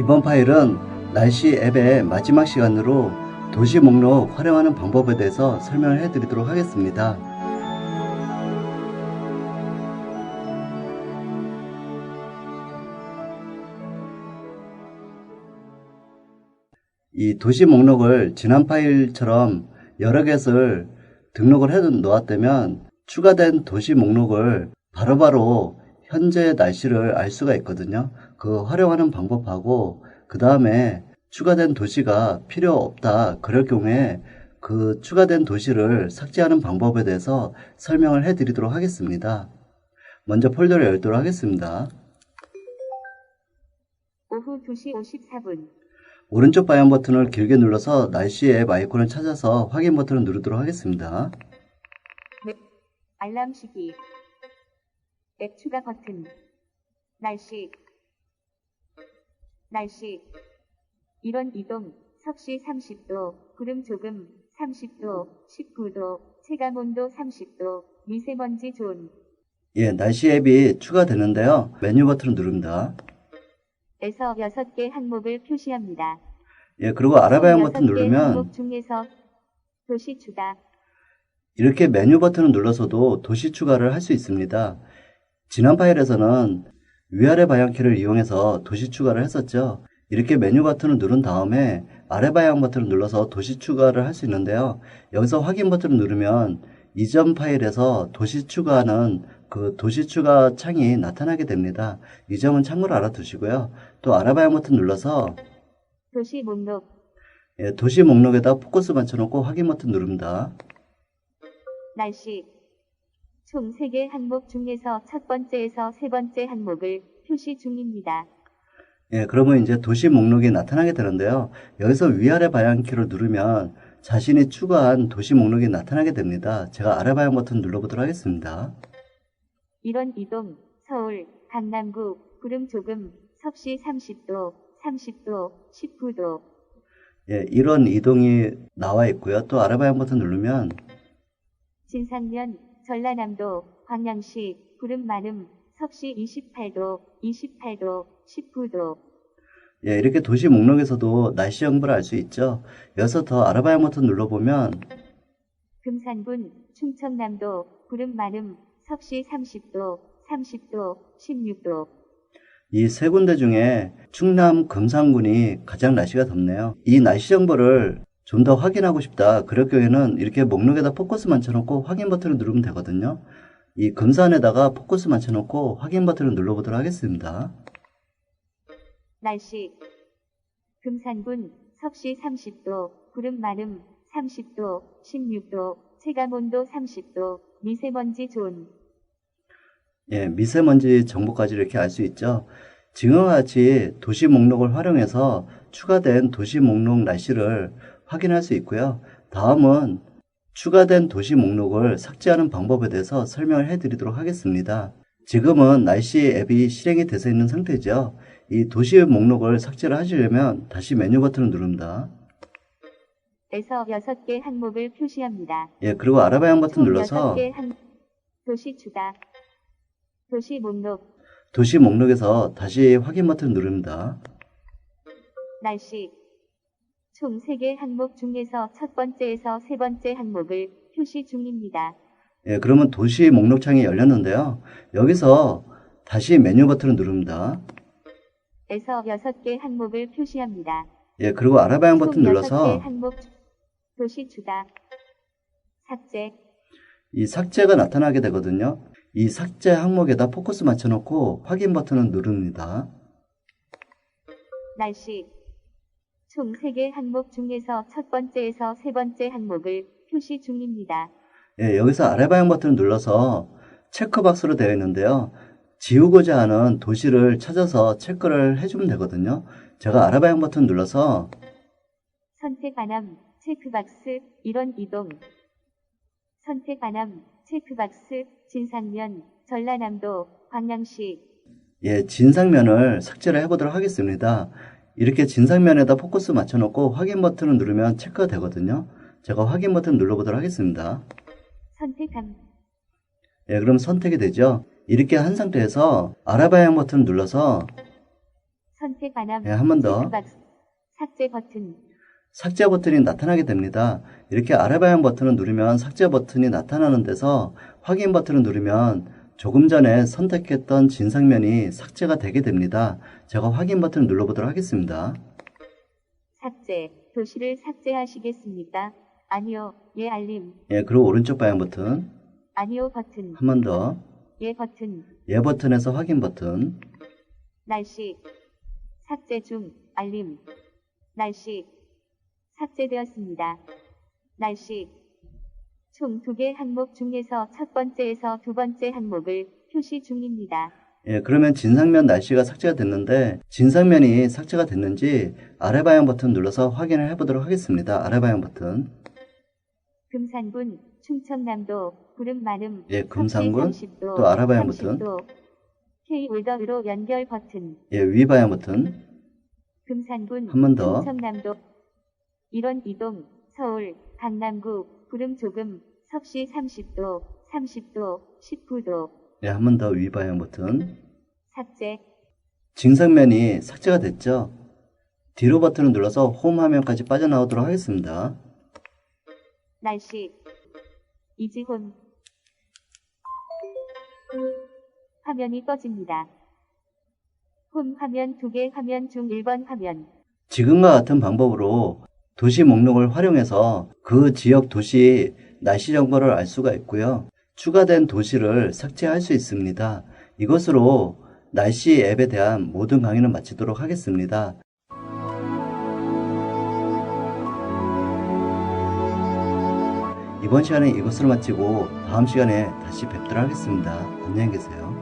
이번 파일은 날씨 앱의 마지막 시간으로 도시 목록 활용하는 방법에 대해서 설명을 해드리도록 하겠습니다. 이 도시 목록을 지난 파일처럼 여러 개를 등록을 해 놓았다면 추가된 도시 목록을 바로바로 현재 날씨를 알 수가 있거든요. 그 활용하는 방법하고 그 다음에 추가된 도시가 필요 없다. 그럴 경우에 그 추가된 도시를 삭제하는 방법에 대해서 설명을 해 드리도록 하겠습니다. 먼저 폴더를 열도록 하겠습니다. 오후 2시 54분. 오른쪽 방향 버튼을 길게 눌러서 날씨 앱 아이콘을 찾아서 확인 버튼을 누르도록 하겠습니다. 알람 시기. 앱 추가 버튼. 날씨. 날씨. 이런 이동. 섭씨 30도. 구름 조금 30도. 19도. 체감 온도 30도. 미세먼지 존. 예, 날씨 앱이 추가되는데요. 메뉴 버튼을 누릅니다. 에서 6개 항목을 표시합니다. 예, 그리고 알아봐야 총 버튼 누르면 항목 중에서 도시 추가. 이렇게 메뉴 버튼을 눌러서도 도시 추가를 할 수 있습니다. 지난 파일에서는 위아래 방향키를 이용해서 도시 추가를 했었죠. 이렇게 메뉴 버튼을 누른 다음에 아래 방향 버튼을 눌러서 도시 추가를 할 수 있는데요. 여기서 확인 버튼을 누르면 이전 파일에서 도시 추가하는 그 도시 추가 창이 나타나게 됩니다. 이 점은 참고로 알아두시고요. 또 아래 방향 버튼 눌러서 도시 목록. 예, 도시 목록에다 포커스 맞춰놓고 확인 버튼 누릅니다. 날씨. 총 3개 항목 중에서 첫 번째에서 세 번째 항목을 표시 중입니다. 예, 그러면 이제 도시 목록이 나타나게 되는데요. 여기서 위아래 방향키를 누르면 자신이 추가한 도시 목록이 나타나게 됩니다. 제가 아래 방향 버튼 눌러보도록 하겠습니다. 이런 이동, 서울, 강남구, 구름 조금, 섭씨 30도, 30도, 19도, 예, 이런 이동이 나와 있고요. 또 아래 방향 버튼 누르면 진상면, 전라남도, 광양시, 구름 많음, 섭씨 28도, 28도, 19도, 예, 이렇게 도시 목록에서도 날씨 정보를 알 수 있죠. 여기서 더 아래 방향 버튼 눌러보면 금산군, 충청남도, 구름 많음, 섭씨 30도, 30도, 16도, 이 세 군데 중에 충남 금산군이 가장 날씨가 덥네요. 이 날씨 정보를 좀 더 확인하고 싶다. 그럴 경우에는 이렇게 목록에다 포커스 맞춰놓고 확인 버튼을 누르면 되거든요. 이 금산에다가 포커스 맞춰놓고 확인 버튼을 눌러보도록 하겠습니다. 날씨. 금산군, 섭씨 30도, 구름 많음, 30도, 16도, 체감온도 30도, 미세먼지 존. 예, 미세먼지 정보까지 이렇게 알 수 있죠. 지금과 같이 도시 목록을 활용해서 추가된 도시 목록 날씨를 확인할 수 있고요. 다음은 추가된 도시 목록을 삭제하는 방법에 대해서 설명을 해드리도록 하겠습니다. 지금은 날씨 앱이 실행이 돼서 있는 상태죠. 이 도시 목록을 삭제를 하시려면 다시 메뉴 버튼을 누릅니다. 에서 6개 항목을 표시합니다. 예, 그리고 방향 버튼 총 눌러서 6개 항 도시 추가. 도시 목록, 도시 목록에서 다시 확인 버튼 누릅니다. 날씨. 총 3개 항목 중에서 첫 번째에서 세 번째 항목을 표시 중입니다. 예, 그러면 도시 목록창이 열렸는데요. 여기서 다시 메뉴 버튼을 누릅니다. 에서 6개 항목을 표시합니다. 예, 그리고 방향 버튼 총 눌러서 6개 항목 도시 추가. 삭제. 이 삭제가 나타나게 되거든요. 이 삭제 항목에다 포커스 맞춰놓고 확인 버튼을 누릅니다. 날씨. 총 3개 항목 중에서 첫 번째에서 세 번째 항목을 표시 중입니다. 예, 여기서 아래 방향 버튼을 눌러서 체크 박스로 되어 있는데요. 지우고자 하는 도시를 찾아서 체크를 해주면 되거든요. 제가 아래 방향 버튼 눌러서 선택 안함, 체크박스, 이런 이동. 선택 안함, 체크박스, 진상면, 전라남도, 광양시, 예, 진상면을 삭제를 해보도록 하겠습니다. 이렇게 진상면에다 포커스 맞춰놓고 확인 버튼을 누르면 체크가 되거든요. 제가 확인 버튼 눌러보도록 하겠습니다. 선택함, 예, 그럼 선택이 되죠. 이렇게 한 상태에서 방향 버튼 눌러서 선택 안함. 예, 한 번 더. 체크박스. 삭제 버튼. 삭제 버튼이 나타나게 됩니다. 이렇게 아래 방향 버튼을 누르면 삭제 버튼이 나타나는 데서 확인 버튼을 누르면 조금 전에 선택했던 진상면이 삭제가 되게 됩니다. 제가 확인 버튼을 눌러보도록 하겠습니다. 삭제. 도시를 삭제하시겠습니까? 아니요. 예 알림. 예, 그리고 오른쪽 방향 버튼 아니요 버튼. 한 번 더. 예 버튼. 예 버튼에서 확인 버튼. 날씨. 삭제 중. 알림. 날씨. 삭제되었습니다. 날씨. 총 두 개 항목 중에서 첫 번째에서 두 번째 항목을 표시 중입니다. 예, 그러면 진상면 날씨가 삭제가 됐는데 진상면이 삭제가 됐는지 아래 방향 버튼 눌러서 확인을 해보도록 하겠습니다. 아래 방향 버튼. 금산군, 충청남도, 구름 많음, 예, 금산군, 섭씨 30도, 또 아라바양 버튼. 30도, K 홀더로 연결 버튼, 예, 위 방향 버튼. 금산군, 한 번 더. 충청남도, 일원 이동, 서울, 강남구, 구름 조금, 섭씨 30도, 30도, 19도, 예, 한번 더위 방향 버튼. 삭제, 진상면이 삭제가 됐죠? 뒤로 버튼을 눌러서 홈 화면까지 빠져나오도록 하겠습니다. 날씨, 이지훈, 화면이 꺼집니다. 홈 화면 두 개 화면 중 1번 화면. 지금과 같은 방법으로 도시 목록을 활용해서 그 지역 도시 날씨 정보를 알 수가 있고요. 추가된 도시를 삭제할 수 있습니다. 이것으로 날씨 앱에 대한 모든 강의를 마치도록 하겠습니다. 이번 시간에 이것으로 마치고 다음 시간에 다시 뵙도록 하겠습니다. 안녕히 계세요.